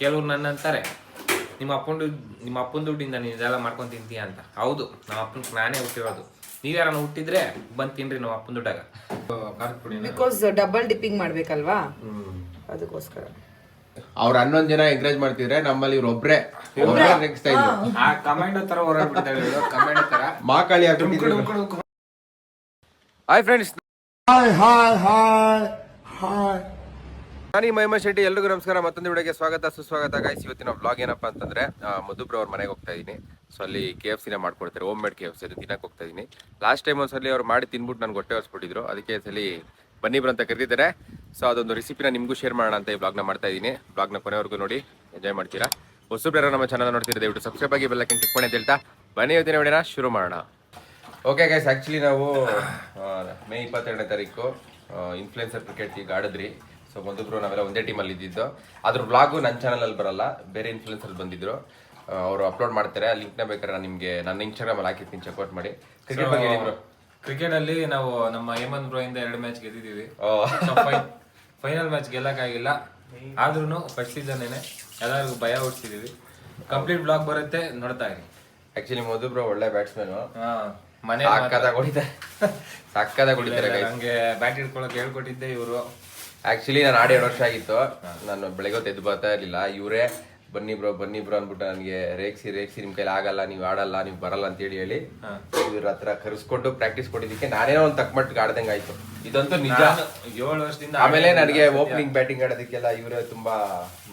ಕೆಲವ್ರು ನನ್ನ ಅಂತಾರೆ ನಿಮ್ಮ ಅಪ್ಪನ ನಿಮ್ಮ ಅಪ್ಪನ ದುಡ್ಡಿಂದ ನೀನು ಇದೆಲ್ಲ ಮಾಡ್ಕೊಂಡು ತಿಂತೀಯ ಅಂತ. ಹೌದು ನಮ್ಮ ಅಪ್ಪನ ನಾನೇ ಹುಟ್ಟಿರೋದು. ನೀವ್ಯಾರನ್ನ ಹುಟ್ಟಿದ್ರೆ ಬಂದು ತಿನ್ರಿ ನಮ್ಮ ಅಪ್ಪನ ದುಡ್ಡಾಗ. ಬಿಕಾಸ್ ಡಬಲ್ ಡಿಪ್ಪಿಂಗ್ ಮಾಡ್ಬೇಕಲ್ವಾ? ಅದಕ್ಕೋಸ್ಕರ. ಅವ್ರ ಹನ್ನೊಂದ್ ಜನ ಎಂಕರೇಜ್ ಮಾಡ್ತಿದ್ರೆ ನಮ್ಮಲ್ಲಿ ಇವ್ರು ಒಬ್ರೆ. ನೆಕ್ಸ್ಟ್ ಆ ಕಮಾಂಡೋ ತರ ಕಮಾಂಡೋ ತರ ಮಾಕಾಳಿ ಹಾಕ್ಬಿಟ್ಟಿದ್ರು. ಹಾಯ್ ಫ್ರೆಂಡ್ಸ್ ನಾನು ಮಹಿಮಾ ಶೆಟ್ಟಿ, ಎಲ್ರಿಗೂ ನಮಸ್ಕಾರ. ಮತ್ತೊಂದು ವಿಡಿಯೋಗೆ ಸ್ವಾಗತ. ಸುಸ್ವಾಗತ ಗಾಯ್ಸ್ ಇವತ್ತಿನ ಬ್ಲಾಗ್ ಏನಪ್ಪ ಅಂತಂದ್ರೆ ಮಧುಬ್ರ ಅವ್ರ ಮನೆಗೆ ಹೋಗ್ತಾ ಇದ್ದೀನಿ ಸೊ ಅಲ್ಲಿ ಕೆ ಎಫ್ ಸಿನ ಮಾಡ್ಕೊಡ್ತಾರೆ. Home made K F C ಅದು ತಿನ್ನಕ್ಕೆ ಹೋಗ್ತಾ ಇದ್ದೀನಿ ಲಾಸ್ಟ್ ಟೈಮ್ ಒಂದ್ಸಲಿ ಅವ್ರು ಮಾಡಿ ತಿನ್ಬಿಟ್ಟು ನನ್ಗೆ ಹೊಟ್ಟೆ ಹೊರಿಸ್ಬಿಟ್ಟಿದ್ರು ಅದಕ್ಕೆ ಸಲಿ ಬನ್ನಿ ಅಂತ ಕರೆದಿದ್ದಾರೆ. ಸೊ ಅದೊಂದು ರೆಸಿಪಿನ ನಿಮಗೂ ಶೇರ್ ಮಾಡೋಣ ಅಂತ ಈ ಬ್ಲಾಗ್ನ ಮಾಡ್ತಾ ಇದ್ದೀನಿ ಬ್ಲಾಗ್ನ ಕೊನೆವರೆಗೂ ನೋಡಿ ಎಂಜಾಯ್ ಮಾಡ್ತೀರಾ? ಹೊಸಬ್ರ ನಮ್ಮ ಚಾನಲ್ ನೋಡ್ತಿದ್ರೆ ದಯವಿಟ್ಟು ಸಬ್ಸ್ಕ್ರೈಬ್ ಆಗಿ ಬೆಲ್ಲ ಕ್ಲಿಕ್ ಮಾಡಿ ಅಂತ ಹೇಳ್ತಾ ಬನ್ನಿ ಇವತ್ತಿನ ವಿಡಿಯೋನ ಶುರು ಮಾಡೋಣ. ಓಕೆ ಗೈಸ್ ಆ್ಯಕ್ಚುಲಿ ನಾವು ಮೇ ಇಪ್ಪತ್ತೆರಡನೇ ತಾರೀಕು ಇನ್ಫ್ಲುಯೆನ್ಸರ್ ಕ್ರಿಕೆಟ್ ಈಗ ಆಡಿದ್ರಿ. ಸೊ ಮೊದಲು ನಾವೆಲ್ಲ ಒಂದೇ ಟೀಮಲ್ಲಿ ಇದ್ದಿದ್ದು. ಅದ್ರ ವ್ಲಾಗು ನನ್ನ ಚಾನಲಲ್ಲಿ ಬರಲ್ಲ. ಬೇರೆ ಇನ್ಫ್ಲುಯೆನ್ಸರ್ ಬಂದಿದ್ರು. ಅವರು ಅಪ್ಲೋಡ್ ಮಾಡ್ತಾರೆ. ಆ ಲಿಂಕ್ನ ಬೇಕಾದ್ರೆ ನಾನು ನಿಮಗೆ ನನ್ನ ಇನ್ಸ್ಟಾಗ್ರಾಮಲ್ಲಿ ಹಾಕಿರ್ತೀನಿ. ಚೆಕ್ಔಟ್ ಮಾಡಿ. ಕ್ರಿಕೆಟ್ ಬಗ್ಗೆ ಹೇಳಿದ್ರು ಕ್ರಿಕೆಟ್ ಅಲ್ಲಿ ನಾವು ನಮ್ಮ ಹೇಮಂತ್ ಬ್ರೋ ಇಂದ ಎರಡು ಮ್ಯಾಚ್ ಗೆದ್ದಿದ್ದೀವಿ. ಫೈನಲ್ ಮ್ಯಾಚ್ ಗೆಲ್ಲಕ್ಕಾಗಿಲ್ಲ. ಆದ್ರೂ ಫಸ್ಟ್ ಸೀಸನ್ ಏನೆ ಎಲ್ಲರಿಗೂ ಭಯ ಹುಡ್ಸಿದೀವಿ ಕಂಪ್ಲೀಟ್ ಬ್ಲಾಗ್ ಬರುತ್ತೆ ನೋಡ್ತಾ ಇರಿ. ಆ್ಯಕ್ಚುಲಿ ಮಧುಬ್ರೋ ಒಳ್ಳೆ ಬ್ಯಾಟ್ಸ್ಮನ್ ಹಾ, ಮನೆ ಸಾಕ್ಕದಾಗ ಹೊಡಿತಾರೆ. ಸಾಕ್ಕದಾಗ ಹೊಡಿತಾರೆ ನಮಗೆ ಬ್ಯಾಟ್ ಹಿಡ್ಕೊಳಕ್ ಹೇಳ್ಕೊಟ್ಟಿದ್ದೆ ಇವರು. ಆಕ್ಚುಲಿ ನಾನು ಆಡಿ ಎರಡು ವರ್ಷ ಆಗಿತ್ತು. ನಾನು ಬೆಳಗ್ಗೆ ಹೊತ್ತು ಎದ್ದು ಬರ್ತಾ ಇರಲಿಲ್ಲ. ಇವರೇ ಬನ್ನಿ ಬ್ರೋ ಬನ್ನಿ ಬ್ರೋ ಅಂದ್ಬಿಟ್ಟು ನನಗೆ ರೇಗ್ಸಿ ರೇಗ್ಸಿ ನಿಮ್ಮ ಕೈಲಿ ಆಗಲ್ಲ ನೀವು ಆಡಲ್ಲ ನೀವು ಬರಲ್ಲ ಅಂತ ಹೇಳಿ ಹೇಳಿ ಇವ್ರ ಹತ್ರ ಕರೆಸ್ಕೊಂಡು ಪ್ರಾಕ್ಟೀಸ್ ಕೊಟ್ಟಿದ್ದಕ್ಕೆ ನಾನೇನೋ ಒಂದು ತಕ್ಕ ಮಟ್ಟಿಗೆ ಆಡ್ದಂಗೆ ಆಯ್ತು. ಇದಂತೂ ನಿಜ. ಏಳು ವರ್ಷದಿಂದ ಆಮೇಲೆ ನನಗೆ ಓಪನಿಂಗ್ ಬ್ಯಾಟಿಂಗ್ ಆಡೋದಕ್ಕೆಲ್ಲ ಇವರೇ ತುಂಬಾ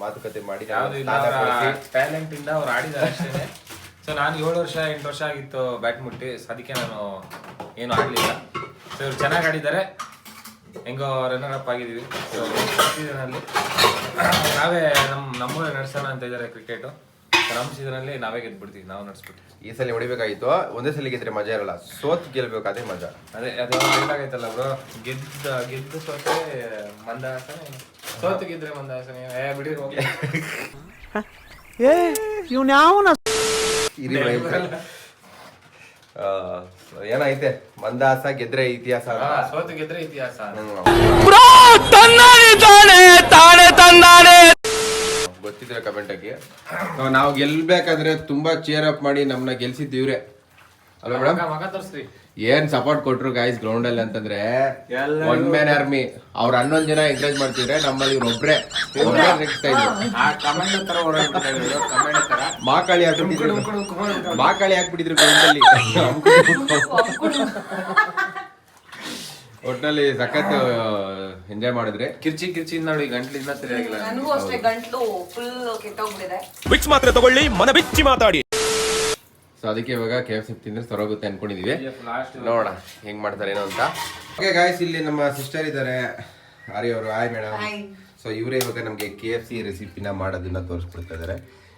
ಮಾತುಕತೆ ಮಾಡಿ ಯಾವ್ದು ಇಲ್ಲ ಸ್ನಾನ ಕೊಡ್ಸಿ. ಟ್ಯಾಲೆಂಟ್ ಇಂದ ಅವ್ರು ಆಡಿದಾರೆ ಅಷ್ಟೇ ಸೊ ನಾನು ಏಳು ವರ್ಷ ಎಂಟು ವರ್ಷ ಆಗಿತ್ತು ಬ್ಯಾಟ್ ಮುಟ್ಟಿ. ಅದಕ್ಕೆ ನಾನು ಏನು ಆಡಲಿಲ್ಲ. ಸೊ ಇವ್ರು ಚೆನ್ನಾಗಿ ಆಡಿದ್ದಾರೆ. ಹೆಂಗೋ ರನ್ನರ್ ಅಪ್ ಆಗಿದ್ದೀವಿ. ಸೊ ಸೀಸನಲ್ಲಿ ನಾವೇ ನಮ್ಮ ನಮ್ಮೂರೇ ನಡೆಸೋಣ ಅಂತ ಇದ್ದಾರೆ ಕ್ರಿಕೆಟು ನಮ್ಮ ಸೀಸನಲ್ಲಿ ನಾವೇ ಗೆದ್ಬಿಡ್ತೀವಿ ನಾವು ನಡೆಸ್ಬಿಡ್ತೀವಿ. ಈ ಸಲ ಹೊಡಿಬೇಕಾಗಿತ್ತು. ಒಂದೇ ಸಲ ಗೆದ್ರೆ ಮಜಾ ಇರಲ್ಲ. ಸೋತ್ ಗೆಲ್ಬೇಕಾದ್ರೆ ಅದೇ ಮಜಾ. ಅದೇ ಅದೇ ಬೇಕಾಗೈತಲ್ಲ ಬ್ರೋ ಗೆದ್ದ ಗೆದ್ದು ಸೋತೆ ಮಂದ ಏನು? ಸೋತು ಗೆದ್ರೆ ಮಂದಹಾಸನ. ಏನು? ಏ ಬಿಡಿ ಯಾವ ಇರಿ ಭಯಂಕರ. ಆ, ಏನೈತೆ ಮಂದಾಸ ಗೆದ್ರೆ ಇತಿಹಾಸ ಸೋತು ಗೆದ್ರೆ ಇತಿಹಾಸ. ಗೊತ್ತಿದ್ರೆ ಕಮೆಂಟ್ ಹಾಕಿ. ನಾವು ಗೆಲ್ಬೇಕಾದ್ರೆ ತುಂಬಾ ಚೇರ್ ಅಪ್ ಮಾಡಿ ನಮ್ಮನ್ನ ಗೆಲ್ಸಿದ್ದೀವ್ರೆ ಅಲ್ವಾ ಮೇಡಮ್ ಮಗ- ಮಗ ತೋರಿಸ್ರಿ. ಏನ್ ಸಪೋರ್ಟ್ ಕೊಟ್ರು ಗಾಯ್ಸ್ ಗ್ರೌಂಡ್ ಅಲ್ಲಿ ಅಂತಂದ್ರೆ ಒನ್ ಮ್ಯಾನ್ ಆರ್ಮಿ ಅವ್ರ ಹನ್ನೊಂದ್ ಜನ ಎಂಕರೇಜ್ ಮಾಡ್ತಿದ್ರೆ ನಮ್ಮಲ್ಲಿ ಇವ್ರು ಒಬ್ರೆ. ಇದ್ರು. ಮಾಕಾಳಿ ಹಾಕ್ಬಿಟ್ಟಿದ್ರು. ಮಾಕಾಳಿ ಹಾಕ್ಬಿಟ್ಟಿದ್ರು ಗ್ರೌಂಡ್ ಅಲ್ಲಿ. ಒಟ್ನಲ್ಲಿ ಸಖತ್ ಎಂಜಾಯ್ ಮಾಡಿದ್ರೆ. ಕಿರ್ಚಿ ಕಿರ್ಚಿ ನೋಡಿ ಗಂಟ್ಲಿಂದ ಸರಿಯಾಗಿಲ್ಲ. ನನಗೂ ಅಷ್ಟೇ ಗಂಟ್ಲು ಫುಲ್ ಕೆಟ್ಟೋಗ್ಬಿಟ್ಟಿದೆ. ವಿಕ್ಸ್ ಮಾತ್ರ ತಗೊಳ್ಳಿ ಮನ ಬಿಚ್ಚಿ ಮಾತಾಡಿ. ಸೊ ಅದಕ್ಕೆ ಇವಾಗ ಕೆ ಎಫ್ ಸಿ ತಿಂದ್ರೆ ಸರೋಗುತ್ತೆ ಅನ್ಕೊಂಡಿದೀವಿ. ಲಾಸ್ಟ್ ನೋಡೋಣ ಹೆಂಗ್ ಮಾಡ್ತಾರೆ ಏನೋ ಅಂತ. ಓಕೆ ಗಾಯ್ಸ್ ಇಲ್ಲಿ ನಮ್ಮ ಸಿಸ್ಟರ್ ಇದ್ದಾರೆ ಆರ್ಯ ಅವರು ಹಾಯ್ ಮೇಡಮ್ ಸೊ ಇವರೇ ಇವಾಗ ನಮಗೆ ಕೆ ಎಫ್ ಸಿ ರೆಸಿಪಿನ ಮಾಡೋದನ್ನ ತೋರಿಸ್ಕೊಡ್ತಾ ಇದ್ದಾರೆ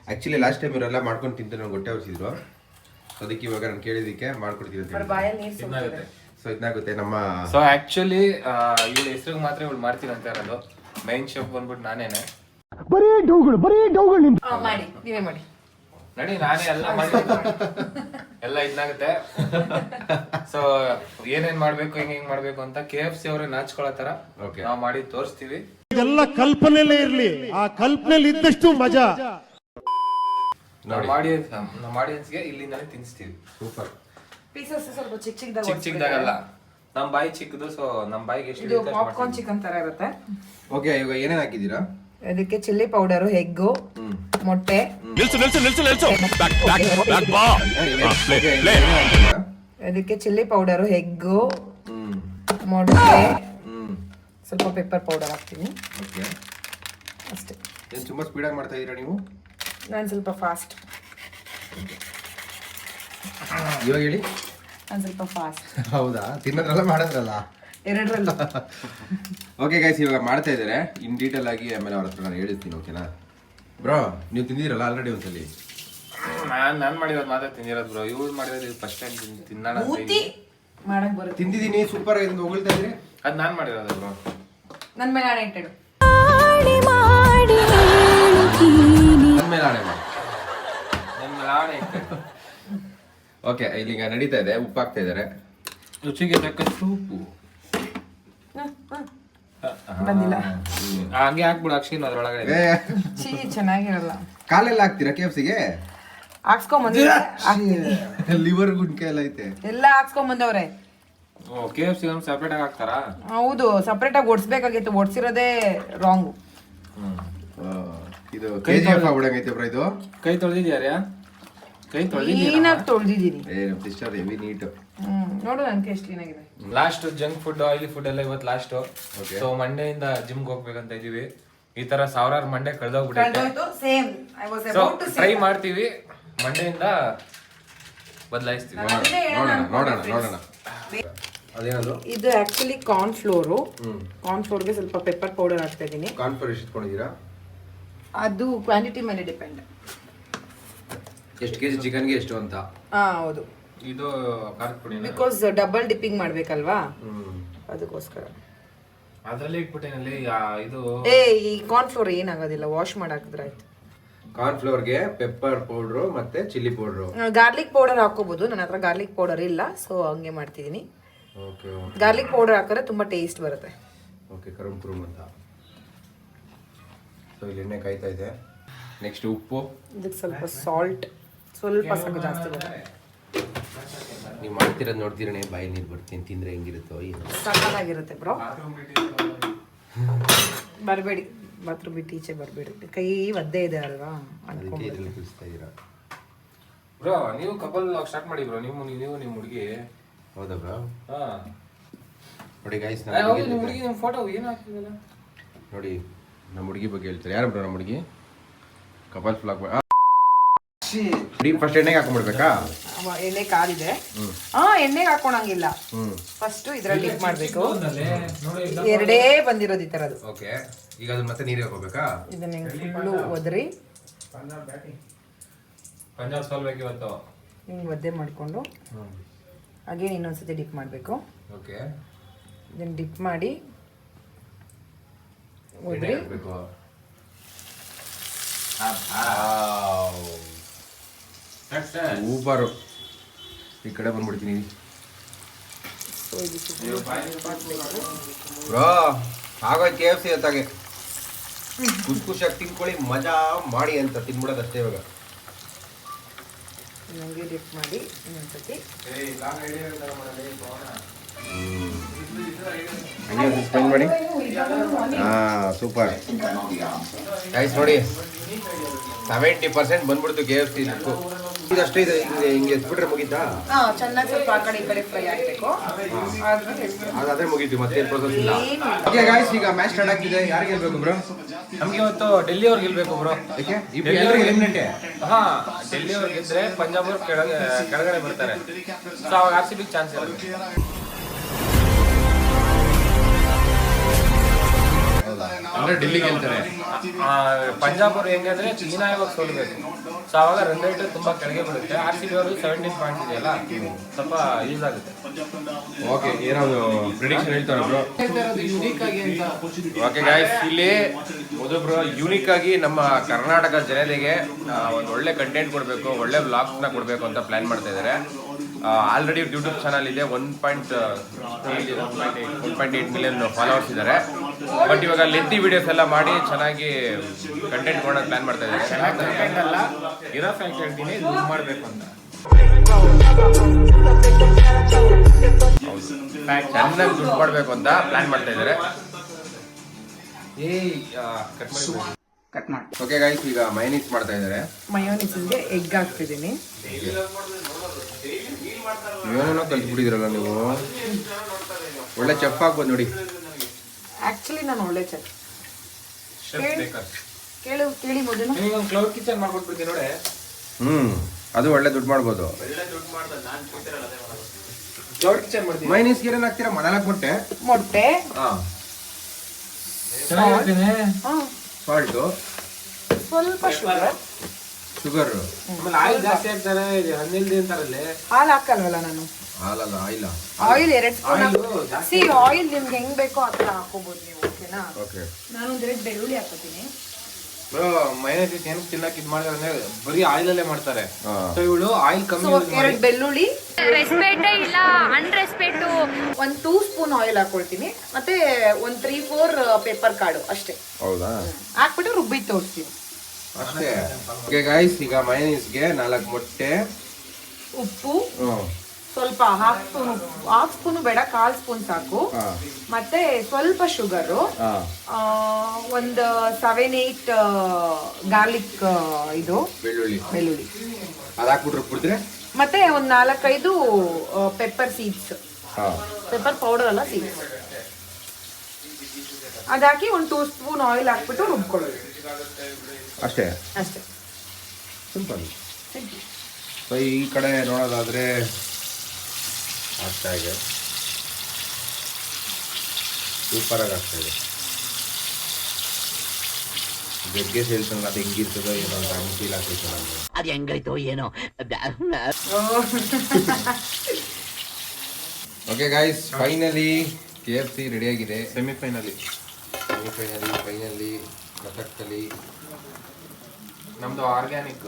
ಆಕ್ಚುಲಿ ಲಾಸ್ಟ್ ಟೈಮ್ ಇವರೆಲ್ಲ ಮಾಡ್ಕೊಂಡು ತಿಂತ ನಂಗೆ ಹೊಟ್ಟೆ ಹೊರಿಸಿದ್ರು ಸೊ ಅದಕ್ಕೆ ಇವಾಗ ನಾನು ಕೇಳಿದಕ್ಕೆ ಮಾಡ್ಕೊಡ್ತೀನಿ ಅಂತ ಬಾಯಲ್ಲಿ ನೀರು ಇದಾಗುತ್ತೆ ಸೊ ಇದಾಗುತ್ತೆ ನಮ್ಮ ಸೊ ಆಕ್ಚುಲಿ ಇವಳ ಹೆಸರಿಗೆ ಮಾತ್ರ ಇವಳು ಮಾಡ್ತೀನಿ ಅಂತ ಇರೋದು. ಮೈನ್ ಶೆಫ್ ಬಂದ್ಬಿಟ್ಟು ನಾನೇನೆ. ಮಾಡಿ ನೀವೇ ಮಾಡಿ. ನಡಿ ನಾನೇ ಎಲ್ಲ ಮಾಡಿ ಎಲ್ಲ ಇದಾಗುತ್ತೆ ಸೊ ಏನೇನ್ ಮಾಡ್ಬೇಕು ಹೆಂಗ್ ಹಿಂಗ್ ಮಾಡ್ಬೇಕು ಅಂತ ಕೆ ಎಫ್ ಸಿ ಅವರೇ ನಾಚ್ಕೊಳ್ಳೋ ತರ. ನಾವು ಮಾಡಿ ತೋರಿಸ್ತೀವಿ. ಇದೆಲ್ಲ ಕಲ್ಪನೆಲೇ ಇರ್ಲಿ. ಆ ಕಲ್ಪನೆಲಿ ಇದ್ದಷ್ಟು ಮಜಾ. ನಾವು ಮಾಡಿ ನಮ್ಮ ಆಡಿಯನ್ಸ್ಗೆ ಇಲ್ಲಿಂದಾನೆ ತಿನ್ನಿಸ್ತೀವಿ ಸೂಪರ್. ಪೀಸಸ್ ಸ್ವಲ್ಪ ಚಿಕ್ಕ ಚಿಕ್ಕದಾಗ ಚಿಕ್ಕ ಚಿಕ್ಕದಾಗಲ್ಲ ನಮ್ಮ ಬಾಯಿ ಚಿಕ್ಕದು ಸೊ ನಮ್ಮ ಬಾಯಿಗೆ ಎಷ್ಟು ಇದು ಪಾಪ್ಕಾರ್ನ್ ಚಿಕನ್ ತರ ಇರುತ್ತೆ. ಓಕೆ ಇವಾಗ ಏನೇನು ಹಾಕಿದ್ದೀರಾ? ಅದಕ್ಕೆ ಚಿಲ್ಲಿ ಪೌಡರು ಎಗ್ಗು ಮೊಟ್ಟೆ ನಿಲ್ಸು ನಿಲ್ಸು ನಿಲ್ಸು ನಿಲ್ಸು. ಬ್ಯಾಕ್ ಬ್ಯಾಕ್ ಬ್ಯಾಕ್ ಬಾ ಹಾ, ಪ್ಲೇ play. ಅದಕ್ಕೆ ಚಿಲ್ಲಿ ಪೌಡರು ಎಗ್ಗು ಮೊಡಕೆ ಹ್ಮ್. ಸ್ವಲ್ಪ ಪೆಪ್ಪರ್ ಪೌಡರ್ ಹಾಕ್ತೀನಿ. ಓಕೆ ಅಷ್ಟೇ. ಏನು ತುಂಬಾ ಆಗಿ ಮಾಡ್ತಾ ಇದ್ದೀರಾ ನೀವು? ನಾನು ಸ್ವಲ್ಪ ಫಾಸ್ಟ್ ಇವಾಗ ಹೇಳಿ. ನಾನು ಸ್ವಲ್ಪ ಫಾಸ್ಟ್ ಹೌದಾ? ತಿನ್ನೋದ್ರಲ್ಲ ಮಾಡೋದ್ರಲ್ಲ? ಎರಡರಲ್ಲ. ಓಕೆ ಗೈಸ್ ಇವಾಗ ಮಾಡ್ತಾ ಇದ್ದಾರೆ. ಇನ್ ಡೀಟೇಲ್ ಆಗಿ ಆಮೇಲೆ ಅವ್ರ ಹತ್ರ ನಾನು ಹೇಳಿರ್ತೀನಿ ಓಕೆನಾ ಬ್ರೋ ನೀವು ತಿಂದಿರಲ್ಲ ಆಲ್ರೆಡಿ ಒಂದ್ಸಲಿ. ನಾನ್ ನಾನ್ ಮಾಡಿರೋದು ಮಾತ್ರ ತಿಂದಿರೋದು ಬ್ರೋ ಇವ್ರು ಮಾಡಿರೋದು ಫಸ್ಟ್ ಟೈಮ್ ತಿನ್ನೋಣ ಅಂತ ಮೂತಿ ಮಾಡಕ್ ಬರುತ್ತೆ. ತಿಂದಿದ್ದೀನಿ ಸೂಪರ್ ಆಗಿದೆ ಅಂತ ಹೊಗಳ್ತಾ ಇದ್ರಿ ಅದ್ ನಾನ್ ಮಾಡಿರೋದು ಬ್ರೋ ನನ್ನ ಮೇಲೆ ಆಣೆ ಮಾಡಿ ನನ್ನ. ಓಕೆ ಇಲ್ಲಿ ನಡೀತಾ ಇದೆ ಉಪ್ಪಾಗ್ತಾ ಹಾಕ್ತಾ ಇದ್ದಾರೆ. ರುಚಿಗೆ ತಕ್ಕ ಸೂಪು. ಬಂದಿಲ್ಲ. ಹಂಗೆ ಹಾಕ್ಬಿಡು ಅಕ್ಷಿನ್ ಅದ್ರೊಳಗಡೆ ಚೀ ಚೆನ್ನಾಗಿರಲ್ಲ. ಕಾಲೆಲ್ಲ ಹಾಕ್ತೀರಾ ಕೆ ಎಫ್ ಸಿಗೆ ಹಾಕ್ಸ್ಕೊಂಡ್ ಬಂದಿದ್ರೆ ಲಿವರ್ ಗುಂಡ್ಕೆ ಎಲ್ಲ ಐತೆ. ಎಲ್ಲ ಹಾಕ್ಸ್ಕೊಂಡ್ ಬಂದವ್ರೆ ಓ ಕೆ ಎಫ್ ಸಿ ಒಂದು ಸಪ್ರೇಟ್ ಆಗಿ ಹಾಕ್ತಾರಾ? ಹೌದು ಸಪ್ರೇಟ್ ಆಗಿ ಓಡಿಸ್ಬೇಕಾಗಿತ್ತು ಓಡಿಸಿರೋದೇ ರಾಂಗ್ ಇದು ಕೆ ಜಿ ಎಫ್ ಆಗ್ಬಿಡಂಗೈತೆ ಬ್ರೋ ಇದು. ಕೈ ತೊಳೆದಿದ್ಯಾರ್ಯಾ ಕೈ ತೊಳೆದಿದ್ಯಾ ಕ್ಲೀನಾಗಿ ತೊಳ್ದಿದ್ದೀನಿ ಏ ನಮ್ಮ ಸಿಸ್ಟರ್ ಹೆವಿ ನೀಟ್ ಹ್ಮ್ ನೋಡು ನನ್ಗೆ ಎಷ್ಟು ಕ್ಲೀನ್ ಆಗಿದೆ. Last junk food oily food ಎಲ್ಲ ಇವತ್ತು ಲಾಸ್ಟ್ ಸೊ ಮಂಡೆಯಿಂದ ಜಿಮ್ಗೆ ಹೋಗ್ಬೇಕಂತ ಇದೀವಿ. ಈ ತರ ಸಾವಿರಾರು Monday ಕಳೆದೋಗ್ಬಿಟ್ಟು same I was so about to try ಮಾಡ್ತೀವಿ. ಮಂಡೆಯಿಂದ ಬದಲಾಯಿಸ್ತೀವಿ. ನೋಡೋಣ ನೋಡೋಣ ನೋಡೋಣ. ಅದೇನದು? ಇದು ಆಕ್ಚುಲಿ ಕಾರ್ನ್ ಫ್ಲೋರು ಕಾರ್ನ್ ಫ್ಲೋರ್ಗೆ ಸ್ವಲ್ಪ ಪೆಪ್ಪರ್ ಪೌಡರ್ ಹಾಕ್ತಾ ಇದ್ದೀನಿ ಕಾನ್ಫರ್ ಇಟ್ಕೊಂಡಿದ್ದೀರಾ? ಅದು ಕ್ವಾಂಟಿಟಿ ಮೇಲೆ ಡಿಪೆಂಡ್ ಎಷ್ಟು ಕೆಜಿ ಚಿಕನ್ಗೆ ಎಷ್ಟು ಅಂತ? ಹಾಂ ಹೌದು. ಇದು ಖಾರದ ಪುಡಿನ? ಬಿಕಾಸ್ ಡಬಲ್ ಡಿಪ್ಪಿಂಗ್ ಮಾಡ್ಬೇಕಲ್ವಾ? ಅದಕ್ಕೋಸ್ಕರ. ಅದರಲ್ಲಿ ಇಟ್ಬಿಟ್ಟೇನಲ್ಲಿ ಇದು ಏ ಈ ಕಾರ್ನ್ ಫ್ಲೋರ್ ಏನಾಗೋದಿಲ್ಲ ವಾಶ್ ಮಾಡಾಕಿದ್ರೆ ಆಯ್ತು. ಕಾರ್ನ್ ಫ್ಲೋರ್ಗೆ ಪೆಪ್ಪರ್ ಪೌಡ್ರು ಮತ್ತೆ ಚಿಲ್ಲಿ ಪೌಡ್ರು ಗಾರ್ಲಿಕ್ ಪೌಡರ್ ಹಾಕೋಬಹುದು ನನ್ನ ಹತ್ರ ಗಾರ್ಲಿಕ್ ಪೌಡರ್ ಇಲ್ಲ ಸೊ ಹಂಗೆ ಮಾಡ್ತಿದ್ದೀನಿ ಓಕೆ ಗಾರ್ಲಿಕ್ ಪೌಡರ್ ಹಾಕಿದ್ರೆ ತುಂಬಾ ಟೇಸ್ಟ್ ಬರುತ್ತೆ. ಓಕೆ ಕರುಮ್ ಕುರುಮ್ ಅಂತ. ಸೊ ಇಲ್ಲಿ ಎಣ್ಣೆ ಕಾಯ್ತಾ ಇದೆ. ನೆಕ್ಸ್ಟ್ ಉಪ್ಪು. ಇದಕ್ಕೆ ಸ್ವಲ್ಪ ಸಾಲ್ಟ್ ಸ್ವಲ್ಪ ಸಾಕು ಜಾಸ್ತಿ ಬರುತ್ತೆ. ನೀವು ಮಾಡ್ತಿರೋದು ನೋಡ್ತೀರಣೆ ಬಾಯಿ ನೀರು ಬರ್ತೀನಿ ತಿಂದ್ರೆ ಹೆಂಗಿರುತ್ತೋ ಏನು. ಸಕ್ಕತ್ತಾಗಿರುತ್ತೆ ಬ್ರೋ. ಬರಬೇಡಿ ಬಾತ್ರೂಮ್ ಬಿಟ್ಟು ಈಚೆ ಬರಬೇಡಿ. ಕೈ ಒದ್ದೆ ಇದೆ ಅಲ್ವಾ? ಅದಕ್ಕೆ ಇದರಲ್ಲಿ ತಿಳಿಸ್ತಾ ಇದ್ದೀರಾ? ಬ್ರೋ ನೀವು ಕಪಲ್ ಸ್ಟಾರ್ಟ್ ಮಾಡಿ ಬ್ರೋ ನೀವು ನೀವು ನಿಮ್ಮ ಹುಡುಗಿ. ಹೌದಾ ಬ್ರೋ? ಹಾಂ. ನೋಡಿ ಗೈಸ್ ನಿಮ್ಮ ಹುಡುಗಿ ನಿಮ್ಮ ಫೋಟೋ ಏನು ಹಾಕಿದಲ್ಲ ನೋಡಿ ನಮ್ಮ ಹುಡುಗಿ ಬಗ್ಗೆ ಹೇಳ್ತಾರೆ. ಯಾರು ಬ್ರೋ ನಮ್ಮ ಹುಡುಗಿ? ಕಪಲ್ ಫ್ಲಾಗ್ ಡೀಪ್ ಫಸ್ಟ್ ಎಣ್ಣೆಗೆ ಹಾಕೊಂಡ್ಬಿಡ್ಬೇಕಾ? ಎಣ್ಣೆ ಕಾಲಿದೆ. ಹಾ ಎಣ್ಣೆಗೆ ಹಾಕೊಳಂಗಿಲ್ಲ. ಫಸ್ಟ್ ಇದ್ರಲ್ಲಿ ಡಿಪ್ ಮಾಡಬೇಕು. ಎರಡೇ ಬಂದಿರೋದು ಈ ತರದು ಓಕೆ. ಈಗ ಅದನ್ನ ಮತ್ತೆ ನೀರಿಗೆ ಹಾಕೋಬೇಕಾ ಇದನ್ನ ಫುಲ್ಲು ಒದರಿ. ಪಂಜಾಬ್ ಸೋಲ್ಬೇಕು ಇವತ್ತು? ಹಿಂಗೆ ಒದ್ದೆ ಮಾಡಿಕೊಂಡು. ಹಾಗೆ ಇನ್ನೊಂದ್ಸತಿ ಡಿಪ್ ಮಾಡಬೇಕು. ಓಕೆ. ಇದನ್ನ ಡಿಪ್ ಮಾಡಿ ಒದ್ರಿ. ಹಾಕ್ಬೇಕು. ಸೂಪರು. ಈ ಕಡೆ ಬಂದ್ಬಿಡ್ತೀನಿ. ಬ್ರೋ ಆಗೋಯ್ತು ಕೆ ಎಫ್ ಸಿ ಅತ್ತಾಗೆ ಖುಷಿ ಖುಷಿಯಾಗಿ ತಿನ್ಕೊಳ್ಳಿ ಮಜಾ ಮಾಡಿ ಅಂತ ತಿನ್ಬಿಡೋದು ಅಷ್ಟೇ ಇವಾಗ. ಹಂಗೆ ಡಿಪ್ ಮಾಡಿ ಇನ್ನೊಂದ್ಸತಿ. ಹಂಗೆ ಸ್ಪೆಂಡ್ ಮಾಡಿ. ಹಾ ಸೂಪರ್. ಗೈಸ್ ನೋಡಿ ಸೆವೆಂಟಿ ಪರ್ಸೆಂಟ್ ಬಂದ್ಬಿಡ್ತು ಕೆ ಎಫ್ ಸಿ ಇದಷ್ಟೇ ಇದೆ ಹಿಂಗೆ ಹಿಂಗೆ ಎತ್ಬಿಟ್ರೆ ಮುಗೀತಾ? ಹಾ ಚೆನ್ನಾಗಿ ಸ್ವಲ್ಪ ಆ ಕಡೆ ಈ ಕಡೆ ಫ್ರೈ ಆಗಬೇಕು. ಅದಾದ್ರೆ ಮುಗೀತು ಮತ್ತೆ ಪ್ರೊಸೆಸ್ ಇಲ್ಲ? ಓಕೆ ಗಾಯ್ಸ್ ಈಗ ಮ್ಯಾಚ್ ಸ್ಟಾರ್ಟ್ ಆಗ್ತಿದೆ. ಯಾರು ಗೆಲ್ಬೇಕು ಬ್ರೋ ನಮ್ಗೆ ಇವತ್ತು ಡೆಲ್ಲಿ ಅವ್ರು ಗೆಲ್ಬೇಕು ಬ್ರೋ ಓಕೆ ಎಲ್ಲರೂ ಎಲಿಮಿನೇಟ್ ಹಾ ಡೆಲ್ಲಿ ಅವ್ರಿಗೆ ಗೆದ್ರೆ ಪಂಜಾಬ್ ಅವ್ರು ಕೆಳಗೆ ಕೆಳಗಡೆ ಬರ್ತಾರೆ. ಸೊ ಅವಾಗ ಆರ್ ಸಿ ಬಿ ಚಾನ್ಸ್ ಇರುತ್ತೆ. ಅಂದ್ರೆ ಡೆಲ್ಲಿ ಗೆಲ್ತಾರೆ ಪಂಜಾಬ್ ಅವರು ಹೆಂಗೆ ಅಂದ್ರೆ ಇವಾಗ ಸೋಲ್ಬೇಕು. ಸೊ ಅವಾಗ ರನ್ ರೇಟ್ ತುಂಬಾ ಕೆಳಗೆ ಬರುತ್ತೆ ಆರ್ ಸಿ ಬಿ ಅವರು ಸೆವೆಂಟೀನ್ ಪಾಯಿಂಟ್ ಇದೆಯಲ್ಲ? ಸ್ವಲ್ಪ ಯೂಸ್ ಆಗುತ್ತೆ. ಓಕೆ ಏನಾದ್ರು ಪ್ರಿಡಿಕ್ಷನ್ ಹೇಳ್ತಾರೆ ಬ್ರೋ ಯುನೀಕ್ ಆಗಿ ಅಂತ ಓಕೆ ಗಾಯ್ಸ್ ಇಲ್ಲಿ ಮೊದೊಬ್ರು ಯೂನಿಕ್ ಆಗಿ ನಮ್ಮ ಕರ್ನಾಟಕ ಜನತೆಗೆ ಒಂದು ಒಳ್ಳೆ ಕಂಟೆಂಟ್ ಕೊಡಬೇಕು ಒಳ್ಳೆ ವ್ಲಾಗ್ಸ್ನ ಕೊಡಬೇಕು ಅಂತ ಪ್ಲಾನ್ ಮಾಡ್ತಾ ಇದ್ದಾರೆ. ಆಲ್ರೆಡಿ ಯೂಟ್ಯೂಬ್ ಚಾನಲ್ ಇದೆ. One point one point eight million followers ಇದ್ದಾರೆ ಬಟ್ ಇವಾಗ ಲೆಂತಿ ವಿಡಿಯೋಸ್ ಎಲ್ಲ ಮಾಡಿ ಚೆನ್ನಾಗಿ ಕಂಟೆಂಟ್ ಕೊಡೋಕೆ ಪ್ಲಾನ್ ಮಾಡ್ತಾ ಇದ್ದಾರೆ. ಚೆನ್ನಾಗಿ ಕಂಟೆಂಟ್ ಅಲ್ಲ ಇರೋ ಫ್ಯಾಕ್ಟ್ ಹೇಳ್ತೀನಿ ದುಡ್ಡು ಮಾಡಬೇಕು ಅಂತ. ಚೆನ್ನಾಗಿ ದುಡ್ಡು ಮಾಡಬೇಕು ಅಂತ ಪ್ಲಾನ್ ಮಾಡ್ತಾ ಇದ್ದಾರೆ. ಮಾಡಿ ಕಟ್ ಮಾಡಿ. ಓಕೆ ಗಾಯ್ಸ್ ಈಗ ಮೈನೀಸ್ ಮಾಡ್ತಾ ಇದ್ದಾರೆ. ಮಯೋನಿಸ್ ಎಗ್ ಹಾಕ್ತಿದ್ದೀನಿ. ಏನೇನೋ ಕಲ್ತ್ಬಿಟ್ಟಿದ್ರಲ್ಲ ನೀವು? ಒಳ್ಳೆ ಚೆಫ್ ಆಗ್ಬೋದು ನೋಡಿ. ಆಕ್ಚುಲಿ ನಾನು ಒಳ್ಳೆ ಚೆಫ್ ಕೇಳು ಕೇಳಿ ಮೊದಲು ಕ್ಲೌಡ್ ಕಿಚನ್ ಮಾಡ್ಕೊಟ್ಬಿಡ್ತೀನಿ ನೋಡಿ. ಹ್ಮ್ ಅದು ಒಳ್ಳೆ ದುಡ್ಡು ಮಾಡ್ಬೋದು. ಕ್ಲೌಡ್ ಕಿಚನ್ ಮಾಡ್ತೀನಿ. ಮೈನೀಸ್ ಏನೇನು ಹಾಕ್ತೀರಾ? ಮನೇಲಿ ಮೊಟ್ಟೆ ಮೊಟ್ಟೆ. ಹಾ. ಚೆನ್ನಾಗಿರ್ತೀನಿ. ಹಾ. ಸಾಲ್ಟು ಸ್ವಲ್ಪ ಶುಗರ್ ಶುಗರ್. ಆಮೇಲೆ ಆಯಿಲ್ ಜಾಸ್ತಿ ಹಾಕ್ತಾರೆ ಹನ್ನೆಲ್ದಿ ಅಂತಾರಲ್ಲಿ. ಹಾಲು ಹಾಕಲ್ವಲ್ಲ ನಾನು? ಹಾಲಲ್ಲ ಆಯಿಲ್? ಆಯಿಲ್ ಎರಡು ಸ್ಪೂನ್ ಸಿ ಆಯಿಲ್ ನಿಮ್ಗೆ ಹೆಂಗ್ ಬೇಕೋ ಆ ಥರ ಹಾಕೋಬೋದು ನೀವು ಓಕೆನಾ? ಓಕೆ. ನಾನು ಒಂದ್ ಎರಡು ಬೆಳ್ಳುಳ್ಳಿ ಹಾಕೋತೀನಿ. ಬ್ರೋ ಮೈನಸ್ ಏನು ತಿನ್ನಕ್ ಇದ್ ಮಾಡಿದ್ರೆ ಅಂದ್ರೆ ಬರೀ ಆಯಿಲ್ ಅಲ್ಲೇ ಮಾಡ್ತಾರೆ. ಸೊ ಇವಳು ಆಯಿಲ್ ಕಮ್ಮಿ ಎರಡು ಬೆಳ್ಳುಳ್ಳಿ. ರೆಸ್ಪೆಕ್ಟೇ ಇಲ್ಲ ಅನ್ರೆಸ್ಪೆಕ್ಟು ಒಂದ್ ಟೂ ಸ್ಪೂನ್ ಆಯಿಲ್ ಹಾಕೊಳ್ತೀನಿ. ಮತ್ತೆ ಒಂದ್ ತ್ರೀ ಫೋರ್ ಪೇಪರ್ ಕಾರ್ಡ್ ಅಷ್ಟೇ. ಹೌದಾ? ಹಾಕ್ಬಿಟ್ಟು ರುಬ್ಬಿ ತೋರಿಸ್ತೀನಿ. ಅಷ್ಟೇ. ಓಕೆ ಗೈಸ್ ಈಗ ಮೈನೀಸ್ಗೆ ನಾಲ್ಕು ಮೊಟ್ಟೆ. ಉಪ್ಪು. ಸ್ವಲ್ಪ ಹಾಫ್ ಸ್ಪೂನ್ ಹಾಫ್ ಸ್ಪೂನ್ ಬೇಡ ಕಾಲ್ ಸ್ಪೂನ್ ಸಾಕು. ಮತ್ತೆ ಸ್ವಲ್ಪ ಶುಗರು ಒಂದ್ ಸೆವೆನ್ ಏಟ್ ಗಾರ್ಲಿಕ್ ಇದು. ಬೆಳ್ಳುಳ್ಳಿ. ಬೆಳ್ಳುಳ್ಳಿ. ಅದು ಹಾಕ್ಬಿಟ್ರೆ ಕುಡಿದ್ರೆ ಮತ್ತೆ ಒಂದ್ ನಾಲ್ಕೈದು ಪೆಪ್ಪರ್ ಸೀಡ್ಸ್ ಹಾಂ. ಪೆಪ್ಪರ್ ಪೌಡರ್ ಅಲ್ಲ ಸೀಡ್ಸ್ ಅದಾಕಿ ಒಂದು ಟೂ ಸ್ಪೂನ್ ಆಯಿಲ್ ಹಾಕ್ಬಿಟ್ಟು ರುಬ್ಕೊಳ್ಳೋದು. ಅಷ್ಟೇ? ಅಷ್ಟೇ. ಸಿಂಪಲ್ ಸೊ ಈ ಕಡೆ ನೋಡೋದಾದ್ರೆ ಆಗ್ತಾ ಇದೆ. ಸೂಪರಾಗಿ ಆಗ್ತಾ ಇದೆ. ಜಗ್ಗೆ ಸೇಲ್ಸಂಗ ಅದು ಹೆಂಗಿರ್ತದೋ ಏನೋ ಅಂತ ಅನುಕೂಲ ಆಗ್ತೈತೆ ನನಗೆ ಅದು ಹೆಂಗೈತೋ ಏನೋ. Okay guys finally K F C ರೆಡಿಯಾಗಿದೆ ಸೆಮಿಫೈನಲಿ ಸೆಮಿಫೈನಲಿ ಫೈನಲಿ ಕಥಕ್ಕಲಿ ನಮ್ದು ಆರ್ಗ್ಯಾನಿಕ್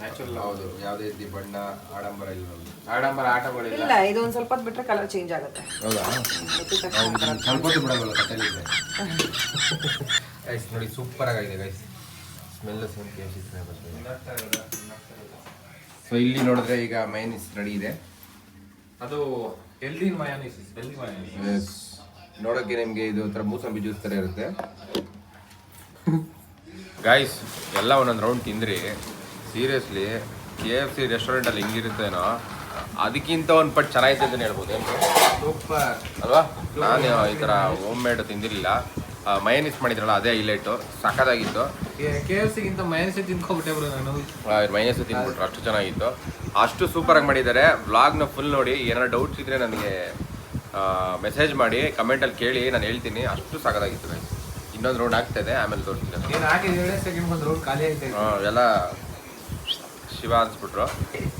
ನ್ಯಾಚುರಲ್ ಹೌದು. ಯಾವುದೇ ರೀತಿ ಬಣ್ಣ ಆಡಂಬರ ಇಲ್ಲ ನಮ್ದು. ಆಡಂಬರ ಆಟಗಳಿಲ್ಲ. ಇಲ್ಲ ಇದು ಒಂದ್ ಸ್ವಲ್ಪ ಹೊತ್ತು ಬಿಟ್ರೆ ಕಲರ್ ಚೇಂಜ್ ಆಗುತ್ತೆ. ಹೌದಾ? ಎದ್ದ ತಕ್ಷಣ ಬಿಡಲ್ವಲ್ಲ ಗೈಸ್ ನೋಡಿ ಸೂಪರ್ ಆಗಿದೆ ಗೈಸ್ ಸ್ಮೆಲ್ ಸೇಮ್ ಕೆ ಸೊ ಇಲ್ಲಿ ನೋಡಿದ್ರೆ ಈಗ ಮೈನಸ್ ರೆಡಿ ಇದೆ. ಅದು ಹೆಲ್ದಿ ಮಯಾನಿಸ್ ಹೆಲ್ದಿ ಮಯಾನಿಸ್ ನೋಡೋಕ್ಕೆ ನಿಮಗೆ ಇದು ಒಂಥರ ಮೂಸಂಬಿ ಜ್ಯೂಸ್ ಥರ ಇರುತ್ತೆ. ಗಾಯ್ಸ್ ಎಲ್ಲ ಒಂದೊಂದು ರೌಂಡ್ ತಿಂದ್ರಿ. ಸೀರಿಯಸ್ಲಿ ಕೆ ಎಫ್ ಸಿ ರೆಸ್ಟೋರೆಂಟಲ್ಲಿ ಹೆಂಗಿರುತ್ತೇನೋ ಅದಕ್ಕಿಂತ ಒಂದು ಪಟ್ಟು ಚೆನ್ನಾಗಿತ್ತು ಅಂತ ಹೇಳ್ಬೋದು ಸೂಪರ್ ಅಲ್ವಾ? ನಾನು ಈ ಥರ ಹೋಮ್ ಮೇಡ್ ತಿಂದಿರಲಿಲ್ಲ ಮಯನೀಸ್ ಮಾಡಿದ್ರಲ್ಲ ಅದೇ ಹೈಲೈಟು ಸಖತ್ತಾಗಿತ್ತು. ಕೆ ಎಫ್ ಸಿಗಿಂತ ಮೈನಸ್ ತಿನ್ಕೊಬಿಟ್ಟೆ ಬ್ರೋ ನಾನು. ಮೈನಸ್ ತಿಂದ್ಬಿಟ್ರು ಅಷ್ಟು ಚೆನ್ನಾಗಿತ್ತು. ಅಷ್ಟು ಸೂಪರಾಗಿ ಮಾಡಿದ್ದಾರೆ. ವ್ಲಾಗ್ನ ಫುಲ್ ನೋಡಿ ಏನಾರು ಡೌಟ್ಸ್ ಇದ್ದರೆ ನನಗೆ ಮೆಸೇಜ್ ಮಾಡಿ ಕಮೆಂಟಲ್ಲಿ ಕೇಳಿ ನಾನು ಹೇಳ್ತೀನಿ. ಅಷ್ಟು ಸಖತ್ತಾಗಿತ್ತು guys. ಇನ್ನೊಂದು ರೋಡ್ ಆಗ್ತಾ ಇದೆ ಆಮೇಲೆ ತೋರಿಸ್ತೀನಿ. ಏನು ಹಾಕಿದ ಏಳೇ ಸೆಕೆಂಡ್ ರೋಡ್ ಖಾಲಿ ಐತೆ ಆ, ಎಲ್ಲ ಶಿವ ಅನ್ಸ್ಬಿಟ್ರು.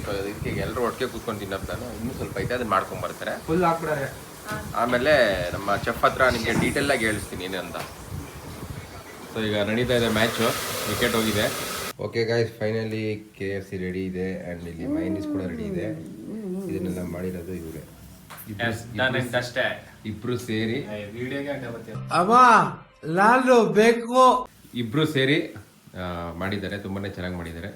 ಸೊ ಇದಕ್ಕೆ ಎಲ್ಲರೂ ಒಟ್ಟಿಗೆ ಕೂತ್ಕೊಂಡು ತಿನ್ನೋದು ನಾನು. ಇನ್ನೂ ಸ್ವಲ್ಪ ಐತೆ ಅದನ್ನ ಮಾಡ್ಕೊಂಡ್ ಬರ್ತಾರೆ. ಫುಲ್ ಹಾಕ್ಬಿಡಾರೆ. ಆಮೇಲೆ ನಮ್ಮ ಚೆಫ್ ಹತ್ರ ನಿಮಗೆ ಆಗಿ ಹೇಳಿಸ್ತೀನಿ ಏನು ಅಂತ. ಸೊ ಈಗ ನಡೀತಾ ಇದೆ ಮ್ಯಾಚು ವಿಕೆಟ್ ಹೋಗಿದೆ. Okay guys finally K F C ready ಇದೆ. ಆ್ಯಂಡ್ ಇಲ್ಲಿ ಮೈನೀಸ್ ಕೂಡ ರೆಡಿ ಇದೆ. ಇದನ್ನೆಲ್ಲ ಮಾಡಿರೋದು ಇವರೇ. ಅಷ್ಟೇ ಇಬ್ರು ಸೇರಿ. ವಿಡಿಯೋಗೆ ಅಡ್ಡ ಬರ್ತೀವಿ ಇಬ್ರು ಸೇರಿ ಆ, ಮಾಡಿದ್ದಾರೆ ತುಂಬಾನೇ ಚೆನ್ನಾಗಿ ಮಾಡಿದ್ದಾರೆ.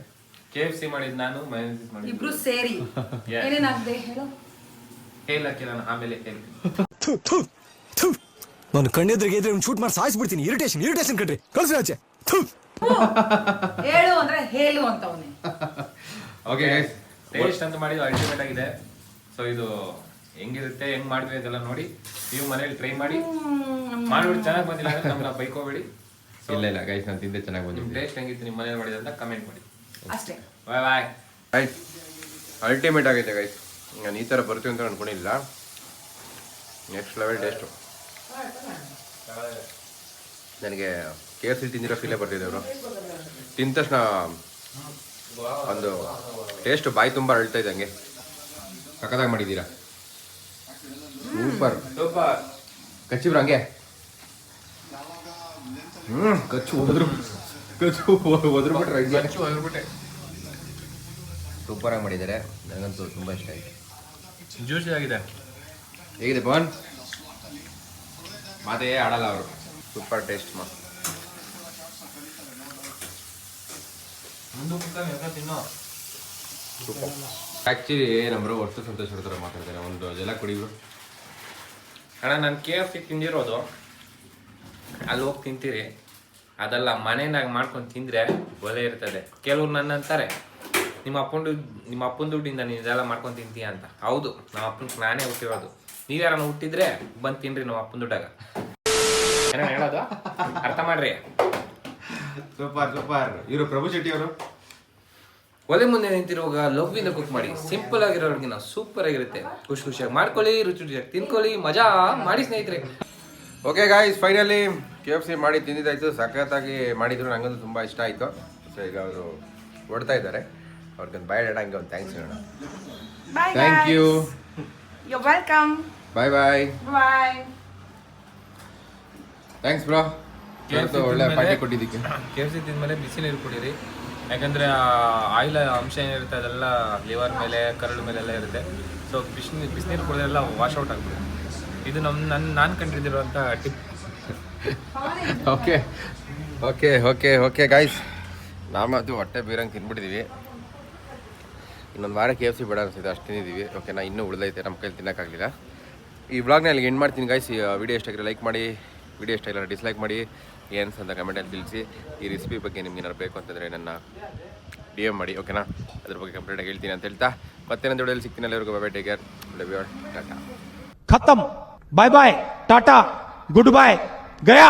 ಕೆ ಎಫ್ ಸಿ ಮಾಡಿದ್ ನಾನು ಮೈನಸ್ ಮಾಡಿದ್ದು ಇಬ್ರು ಸೇರಿ. ಏನೇನಾಗ್ದೆ ಹೇಳು? ಹೇಳಕ್ಕೆ ನಾನು ಆಮೇಲೆ ನಾನು ಕಣ್ಣೆದ್ರಿಗೆ ಇದ್ರೆ ಒಂದು ಶೂಟ್ ಮಾಡಿ ಸಾಯಿಸ್ಬಿಡ್ತೀನಿ. ಇರಿಟೇಷನ್ ಇರಿಟೇಷನ್ ಕಣ್ರಿ. ಕಳ್ಸಿ ಆಚೆ. ಥು. ಹೇಳು ಅಂದ್ರೆ ಹೇಳು ಅಂತವನೇ ಓಕೆ ಗೈಸ್ ಟೇಸ್ಟ್ ಅಂತ ಮಾಡಿದ್ದು ಅಲ್ಟಿಮೇಟ್ ಆಗಿದೆ. ಸೊ ಇದು ಹೆಂಗಿರುತ್ತೆ ಹೆಂಗ್ ಮಾಡ್ತೀವಿ ಇದೆಲ್ಲ ನೋಡಿ ನೀವು ಮನೇಲಿ ಟ್ರೈ ಮಾಡಿ. ಮಾಡ್ಬಿಟ್ಟು ಚೆನ್ನಾಗಿ ಬಂದಿಲ್ಲ ಅಂದ್ರೆ ನಮ್ಮನ್ನ ಬೈಕೋಬೇಡಿ. ಇಲ್ಲ ಇಲ್ಲ ಗೈಸ್ ನಾನು ತಿಂದೆ ಚೆನ್ನಾಗಿ ಬಂದಿದೆ. ಬಂದಿದ್ದೆ ಟೇಸ್ಟ್ ಹೆಂಗಿತ್ತು ನಿಮ್ಮ ಮನೇಲಿ ಮಾಡಿದೆ ಅಂತ ಕಮೆಂಟ್ ಮಾಡಿ. ಅಷ್ಟೇ. ಬಾಯ್ ಬಾಯ್ ಗೈಸ್ ಅಲ್ಟಿಮೇಟ್ ಆಗೈತೆ ಗೈಸ್ ನಾನು ಈ ಥರ ಬರ್ತೀವಿ ಅಂತ ಅನ್ಕೊಂಡಿಲ್ಲ. ನೆಕ್ಸ್ಟ್ ಲೆವೆಲ್ ಟೇಸ್ಟು ನನಗೆ ಕೆ ಎಫ್ ಸಿ ತಿಂದಿರೋ ಫೀಲೇ ಬರ್ತಿದೆ ಅವರು ತಿಂದ ತಕ್ಷಣ ಒಂದು ಟೇಸ್ಟ್ ಬಾಯಿ ತುಂಬ ಅಳ್ತಾ ಇದ್ದಂಗೆ. ಹಂಗೆ ಸಖತ್ತಾಗಿ ಮಾಡಿದ್ದೀರಾ? ಸೂಪರ್ ಸೂಪರ್ ಕಚ್ಚಿಬ್ರು ಹಂಗೆ ಹ್ಞೂ ಕಚ್ಚು ಹೋದ್ರು ಕಚ್ಚು ಹೋದ್ರು ಬಿಟ್ರೆ ಹೋಗ್ಬಿಟ್ಟೆ ಸೂಪರಾಗಿ ಮಾಡಿದ್ದಾರೆ. ನನಗಂತೂ ತುಂಬ ಇಷ್ಟ ಆಯಿತು. ಜ್ಯೂಸಿ ಆಗಿದೆ. ಹೇಗಿದೆ ಪವನ್? ಮಾತೇ ಆಡಲ್ಲ ಅವರು. ಸೂಪರ್ ಟೇಸ್ಟ್ ಮಾ ಆಕ್ಚುಲಿ ನಮ್ಮ ಹೊಸ ಆ್ಯಕ್ಚುಲಿ ನಮ್ಮರು ಸಂತೋಷ ಹೊಡ್ತಾರೆ ಮಾತಾಡ್ತಾರೆ. ಒಂದು ಜಲ ಕುಡಿದ್ರು ಅಣ್ಣ, ನಾನು ಕೆ ಎಫ್ ಸಿ ತಿಂದಿರೋದು. ಅಲ್ಲಿ ಹೋಗಿ ತಿಂತೀರಿ. ಅದೆಲ್ಲ ಮನೆಯಾಗ ಮಾಡ್ಕೊಂಡು ತಿಂದರೆ ಒಲೆ ಇರ್ತದೆ. ಕೆಲವ್ರು ನನ್ನ ಅಂತಾರೆ ನಿಮ್ಮ ಅಪ್ಪನ ನಿಮ್ಮ ಅಪ್ಪನ ದುಡ್ಡಿಂದ ನೀನು ಇದೆಲ್ಲ ಮಾಡ್ಕೊಂಡು ತಿಂತೀಯ ಅಂತ. ಹೌದು, ನಮ್ಮ ಅಪ್ಪನ ನಾನೇ ಹುಟ್ಟಿರೋದು. ನೀವ್ಯಾರನ್ನ ಹುಟ್ಟಿದ್ರೆ ಬಂದು ತಿನ್ರಿ ನಮ್ಮ ಅಪ್ಪನ ದುಡ್ಡಾಗ. ಏನೋ ಹೇಳೋದು? ಅರ್ಥ ಮಾಡ್ರಿ? Super super. ಇವರು ಪ್ರಭು ಶೆಟ್ಟಿ ಅವರು ಒಲೆ ಮುಂದೆ ನಿಂತಿರುವಾಗ ಲವ್ವಿಂದ ಕುಕ್ ಮಾಡಿ. ಸಿಂಪಲ್ ಆಗಿರೋ ಅಡುಗೆನ ಸೂಪರ್ ಆಗಿರುತ್ತೆ. ಖುಷಿ ಖುಷಿಯಾಗಿ ಮಾಡ್ಕೊಳ್ಳಿ ರುಚಿ ರುಚಿಯಾಗಿ ತಿನ್ಕೊಳ್ಳಿ ಮಜಾ ಮಾಡಿ ಸ್ನೇಹಿತರೆ. Okay guys finally K F C ಮಾಡಿ ತಿಂದಿದ್ದಾಯ್ತು. ಸಖತ್ತಾಗಿ ಮಾಡಿದ್ರು. ನನಗಂತೂ ತುಂಬ ಇಷ್ಟ ಆಯಿತು. ಸೊ ಈಗ ಅವರು ಹೊಡ್ತಾ ಇದ್ದಾರೆ. ಅವ್ರಿಗೊಂದು ಬಾಯ್ ಹಂಗೆ ಒಂದು ಥ್ಯಾಂಕ್ಸ್ ಹೇಳೋಣ. Thank you you welcome bye bye bye thanks bro ಒಳ್ಳೆ ಪಾರ್ಟಿ ಕೊಟ್ಟಿದ್ದಕ್ಕೆ. ಕೆ ಎಫ್ ಸಿ ತಿಂದ್ಮೇಲೆ ಬಿಸಿ ನೀರು ಕುಡೀರಿ. ಯಾಕಂದರೆ ಆಯಿಲ್ ಅಂಶ ಏನಿರುತ್ತೆ, ಅದೆಲ್ಲ ಲಿವರ್ ಮೇಲೆ, ಕರಳು ಮೇಲೆ ಎಲ್ಲ ಇರುತ್ತೆ. ಸೊ ಬಿಸಿನೀರು ಬಿಸಿನೀರು ಕುಡಿದೆಲ್ಲ ವಾಶ್ ಔಟ್ ಆಗ್ತದೆ ಇದು ನಮ್ಮ ನನ್ನ ನಾನು ಕಂಡಿದ್ದಿರುವಂಥ tip okay okay okay okay guys ನಾಮದು ಹೊಟ್ಟೆ ಬೀರಂಗೆ ತಿನ್ಬಿಟ್ಟಿದ್ದೀವಿ ಇನ್ನೊಂದು ವಾರ ಕೆ ಎಫ್ ಸಿ ಬೇಡ ಅನಿಸಿದೆ ಅಷ್ಟು ತಿಂದಿದ್ದೀವಿ ಓಕೆ ನಾ ಇನ್ನೂ ಉಳಿದೈತೆ ನಮ್ಮ ಕೈಲಿ ತಿನ್ನೋಕ್ಕಾಗಲಿಲ್ಲ ಈ ವ್ಲಾಗ್ನ ಅಲ್ಲಿಗೆ ಎಂಡ್ ಮಾಡ್ತೀನಿ ಗಾಯ್ಸ್ ವಿಡಿಯೋ ಇಷ್ಟಾಗಿರೋ ಲೈಕ್ ಮಾಡಿ ವಿಡಿಯೋ ಇಷ್ಟ ಇಲ್ಲ ಡಿಸ್ಲೈಕ್ ಮಾಡಿ. ಏನು ಅಂತ ಕಮೆಂಟಲ್ಲಿ ತಿಳಿಸಿ. ಈ ರೆಸಿಪಿ ಬಗ್ಗೆ ನಿಮ್ಗೆ ಏನಾರು ಬೇಕು ಅಂತಂದರೆ ನನ್ನ ಡಿ ಎಂ ಮಾಡಿ ಓಕೆನಾ ಅದ್ರ ಬಗ್ಗೆ ಕಂಪ್ಲೀಟಾಗಿ ಹೇಳ್ತೀನಿ ಅಂತ ಹೇಳ್ತಾ. ಮತ್ತೆ ನನ್ನ ದುಡ್ಡಲ್ಲಿ ಸಿಗ್ತೀನಿ ಎಲ್ಲರಿಗೂ. Bye bye take care love Tata ಖತಮ್. ಬಾಯ್ ಬಾಯ್ ಟಾಟಾ ಗುಡ್ ಬಾಯ್ ಗಯಾ